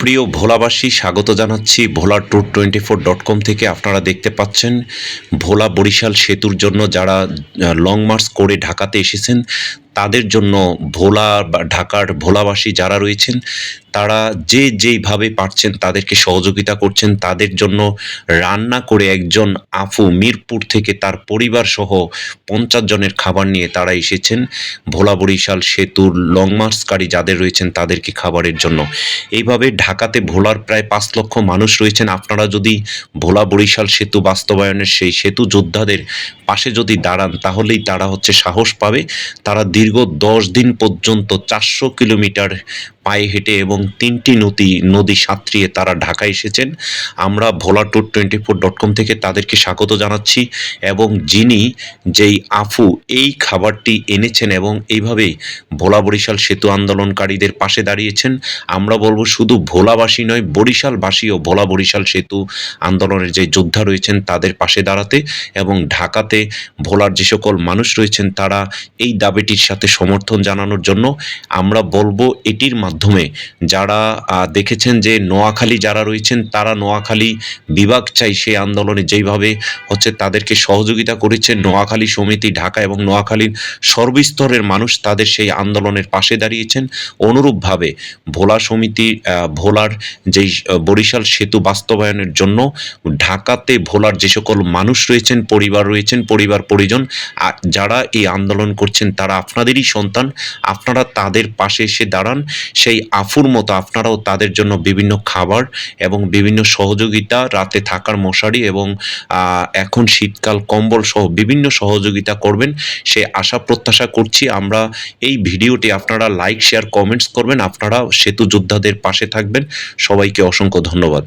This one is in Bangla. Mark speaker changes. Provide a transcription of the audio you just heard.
Speaker 1: প্রিয় ভোলাবাসী, স্বাগত জানাচ্ছি Bhola tour twenty four dot com থেকে। আপনারা দেখতে পাচ্ছেন ভোলা বরিশাল সেতুর জন্য যারা লং মার্চ করে ঢাকাতে এসেছেন তাদের জন্য ভোলা বা ঢাকার ভোলাবাসী যারা রয়েছেন, তারা যে যেইভাবে পারছেন তাদেরকে সহযোগিতা করছেন। তাদের জন্য রান্না করে একজন আফু মিরপুর থেকে তার পরিবার সহ পঞ্চাশ জনের খাবার নিয়ে তারা এসেছেন। ভোলা বরিশাল, সেতুর লং মার্চকারী যাদের রয়েছেন তাদেরকে খাবারের জন্য। এইভাবে ঢাকাতে ভোলার প্রায় পাঁচ লক্ষ মানুষ রয়েছেন। আপনারা যদি ভোলা বরিশাল সেতু বাস্তবায়নের সেই সেতু যোদ্ধাদের পাশে যদি দাঁড়ান, তাহলেই তারা হচ্ছে সাহস পাবে। তারা দীর্ঘ দশ দিন পর্যন্ত চারশো কিলোমিটার পায়ে হেঁটে এবং তিনটি নদী নদী সাঁতরিয়ে তারা ঢাকা এসেছেন। আমরা Bhola tour twenty four dot com থেকে তাদেরকে স্বাগত জানাচ্ছি এবং যিনি যেই আফু, এই খাবারটি এনেছেন এবং এইভাবেই ভোলা বরিশাল সেতু আন্দোলনকারীদের পাশে দাঁড়িয়েছেন। আমরা বলব শুধু ভোলাবাসী নয় বরিশালবাসীও ভোলা বরিশাল সেতু আন্দোলনের যে যোদ্ধা রয়েছেন তাদের পাশে দাঁড়াতে এবং ঢাকাতে ভোলার যে সকল মানুষ রয়েছেন তারা এই দাবিটির সাথে সমর্থন জানানোর জন্য আমরা বলব এটির মাধ্যমে। যারা দেখেছেন যে নোয়াখালী যারা রয়েছেন, তারা নোয়াখালী বিভাগ চাই সেই আন্দোলনে যেইভাবে হচ্ছে তাদেরকে সহযোগিতা করেছে। নোয়াখালী সমিতি, ঢাকা এবং নোয়াখালীর সর্বস্তরের মানুষ তাদের সেই আন্দোলনের পাশে দাঁড়িয়েছেন। অনুরূপভাবে ভোলা সমিতি ভোলার যেই বরিশাল সেতু বাস্তবায়নের জন্য ঢাকাতে ভোলার যে সকল মানুষ রয়েছেন, পরিবার রয়েছেন, পরিবার, পরিজন যারা এই আন্দোলন করছেন তারা আপনাদেরই সন্তান, আপনারা তাদের পাশে এসে দাঁড়ান। সেই আফুর মতো আপনারাও তাদের জন্য বিভিন্ন খাবার এবং বিভিন্ন সহযোগিতা, রাতে থাকার মশারি এবং এখন শীতকাল কম্বল সহ বিভিন্ন সহযোগিতা করবেন। সে আশা প্রত্যাশা করছি আমরা এই ভিডিওটি আপনারা লাইক, শেয়ার, কমেন্টস করবেন। আপনারা সেতু যোদ্ধাদের পাশে থাকবেন। সবাইকে অসংখ্য ধন্যবাদ।